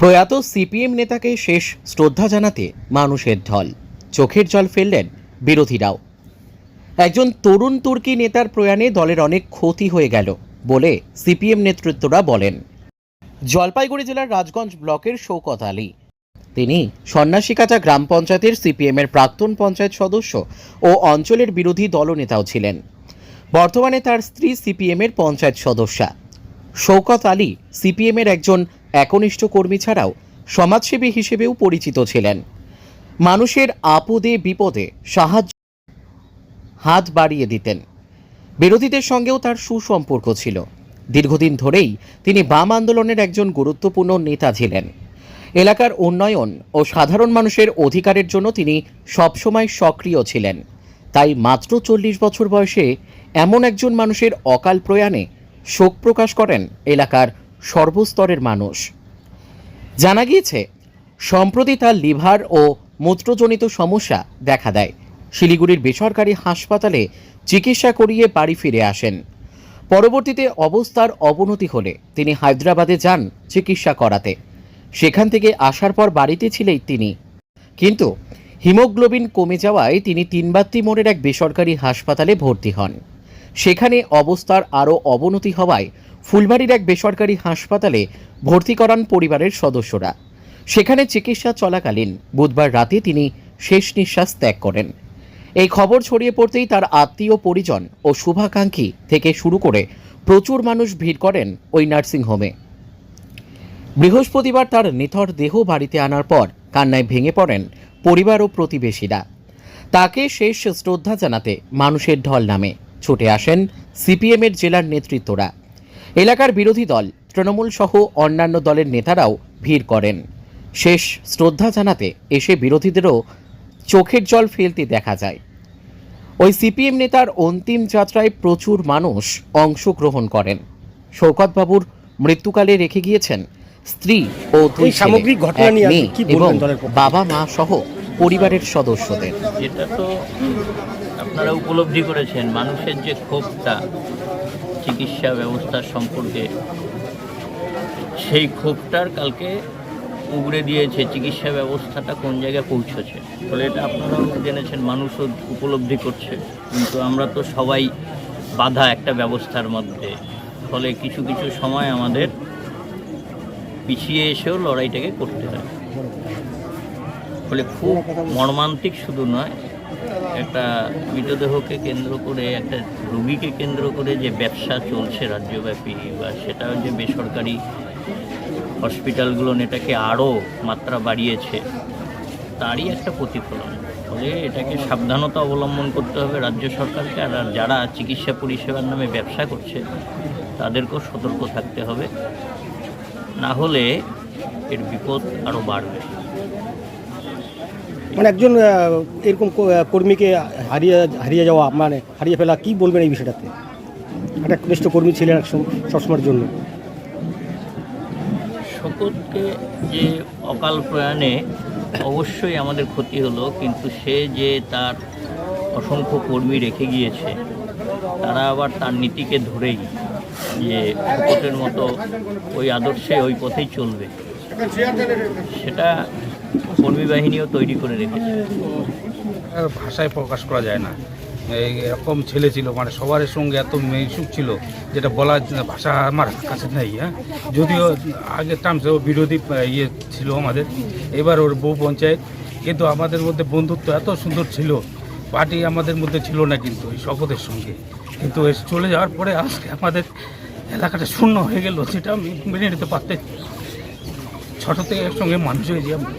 প্রয়াত সিপিএম নেতাকে শেষ শ্রদ্ধা জানাতে মানুষের ঢল। চোখের জল ফেললেন বিরোধীরাও। একজন তরুণ তুর্কি নেতার প্রয়াণে দলের অনেক ক্ষতি হয়ে গেল বলে সিপিএম নেতৃত্বরা বলেন। জলপাইগুড়ি জেলার রাজগঞ্জ ব্লকের শৌকত আলী। তিনি সন্ন্যাসীকাটা গ্রাম পঞ্চায়েতের সিপিএমের প্রাক্তন পঞ্চায়েত সদস্য ও অঞ্চলের বিরোধী দলনেতাও ছিলেন। বর্তমানে তার স্ত্রী সিপিএমের পঞ্চায়েত সদস্যা। শৌকত আলী সিপিএমের একজন একনিষ্ঠ কর্মী ছাড়াও সমাজসেবী হিসেবেও পরিচিত ছিলেন। মানুষের আপদে বিপদে সাহায্য হাত বাড়িয়ে দিতেন। বিরোধীদের সঙ্গেও তার সুসম্পর্ক ছিল। দীর্ঘদিন ধরেই তিনি বাম আন্দোলনের একজন গুরুত্বপূর্ণ নেতা ছিলেন। এলাকার উন্নয়ন ও সাধারণ মানুষের অধিকারের জন্য তিনি সবসময় সক্রিয় ছিলেন। তাই মাত্র চল্লিশ বছর বয়সে এমন একজন মানুষের অকাল প্রয়াণে শোক প্রকাশ করেন এলাকার সর্বস্তরের মানুষ। জানা গিয়েছে, সম্প্রতি তার লিভার ও মূত্রজনিত সমস্যা দেখা দেয়। শিলিগুড়ির বেসরকারি হাসপাতালে চিকিৎসা করিয়ে বাড়ি ফিরে আসেন। পরবর্তীতে অবস্থার অবনতি হলে তিনি হায়দ্রাবাদে যান চিকিৎসা করাতে। সেখান থেকে আসার পর বাড়িতে ছিলেন তিনি। কিন্তু হিমোগ্লোবিন কমে যাওয়ায় তিনি তিনবাত্তি মোড়ের এক বেসরকারি হাসপাতালে ভর্তি হন। সেখানে অবস্থার আরও অবনতি হওয়ায় ফুলবাড়ির এক বেসরকারি হাসপাতালে ভর্তি করান পরিবারের সদস্যরা। সেখানে চিকিৎসা চলাকালীন বুধবার রাতে তিনি শেষ নিঃশ্বাস ত্যাগ করেন। এই খবর ছড়িয়ে পড়তেই তার আত্মীয় পরিজন ও শুভাকাঙ্ক্ষী থেকে শুরু করে প্রচুর মানুষ ভিড় করেন ওই নার্সিংহোমে বৃহস্পতিবার তার নিথর দেহ বাড়িতে আনার পর কান্নায় ভেঙে পড়েন পরিবার ও প্রতিবেশীরা। তাকে শেষ শ্রদ্ধা জানাতে মানুষের ঢল নামে ছুটে আসেন সিপিএমের জেলার নেতৃত্বরা। এলাকার বিরোধী দল তৃণমূল সহ অন্যান্য দলের নেতারাও ভিড় করেন। শেষ শ্রদ্ধা জানাতে এসে বিরোধীদেরও চোখের জল ফেলতে দেখা যায়। ওই সিপিএম নেতার অন্তিম যাত্রায় প্রচুর মানুষ অংশগ্রহণ করেন। শৌকতবাবুর মৃত্যুকালে রেখে গিয়েছেন স্ত্রী ও দুই সামগ্রিক ঘটনা নিয়ে কি বলবেন এবং দলের পক্ষে? বাবা মা সহ পরিবারের সদস্যদের। এটা তো আপনারা উপলব্ধি করেছেন মানুষের যে ক্ষোভটা চিকিৎসা ব্যবস্থার সম্পর্কে সেই ক্ষোভটার কালকে উগড়ে দিয়েছে চিকিৎসা ব্যবস্থাটা কোন জায়গায় পৌঁছেছে। ফলে এটা আপনারাও জেনেছেন, মানুষও উপলব্ধি করছে। কিন্তু আমরা তো সবাই বাধা একটা ব্যবস্থার মধ্যে। ফলে কিছু কিছু সময় আমাদের পিছিয়ে এসেও লড়াইটাকে করতে হয়। ফলে খুব মর্মান্তিক শুধু নয় একটা মৃতদেহকে কেন্দ্র করে, একটা রুগীকে কেন্দ্র করে যে ব্যবসা চলছে রাজ্যব্যাপী বা সেটাও যে বেসরকারি হসপিটালগুলো এটাকে আরও মাত্রা বাড়িয়েছে, তারই একটা প্রতিফলন। ফলে এটাকে সাবধানতা অবলম্বন করতে হবে রাজ্য সরকারকে আর যারা চিকিৎসা পরিষেবার নামে ব্যবসা করছে, তাদেরকেও সতর্ক থাকতে হবে। না হলে এর বিপদ আরও বাড়বে। মানে একজন এরকম কর্মীকে হারিয়ে হারিয়ে যাওয়া মানে হারিয়ে ফেলা, কি বলবেন এই বিষয়টাতে? একটা একনিষ্ঠ কর্মী ছিলেন এক সম- সবসময়ের জন্য। শকতকে যে অকাল প্রয়াণে অবশ্যই আমাদের ক্ষতি হলো, কিন্তু সে যে তার অসংখ্য কর্মী রেখে গিয়েছে, তারা আবার তার নীতিকে ধরেই যে শকতের মতো ওই আদর্শে ওই পথেই চলবে। সেটা কর্মী বাহিনীও তৈরি করে রেখেছে। ভাষায় প্রকাশ করা যায় না। এরকম ছেলে ছিল মানে সবার সঙ্গে এত মিশুক ছিল, যেটা বলার ভাষা আমার কাছে নেই হ্যাঁ। যদিও আগের টার্মস বিরোধী ইয়ে ছিল আমাদের। এবার ওর বউ পঞ্চায়েত, কিন্তু আমাদের মধ্যে বন্ধুত্ব এত সুন্দর ছিল, পার্টি আমাদের মধ্যে ছিল না কিন্তু এই শপথের সঙ্গে। কিন্তু চলে যাওয়ার পরে আজকে আমাদের এলাকাটা শূন্য হয়ে গেল, সেটা আমি মেনে নিতে পারতে ছোট থেকে একসঙ্গে মানুষ হয়েছি আমরা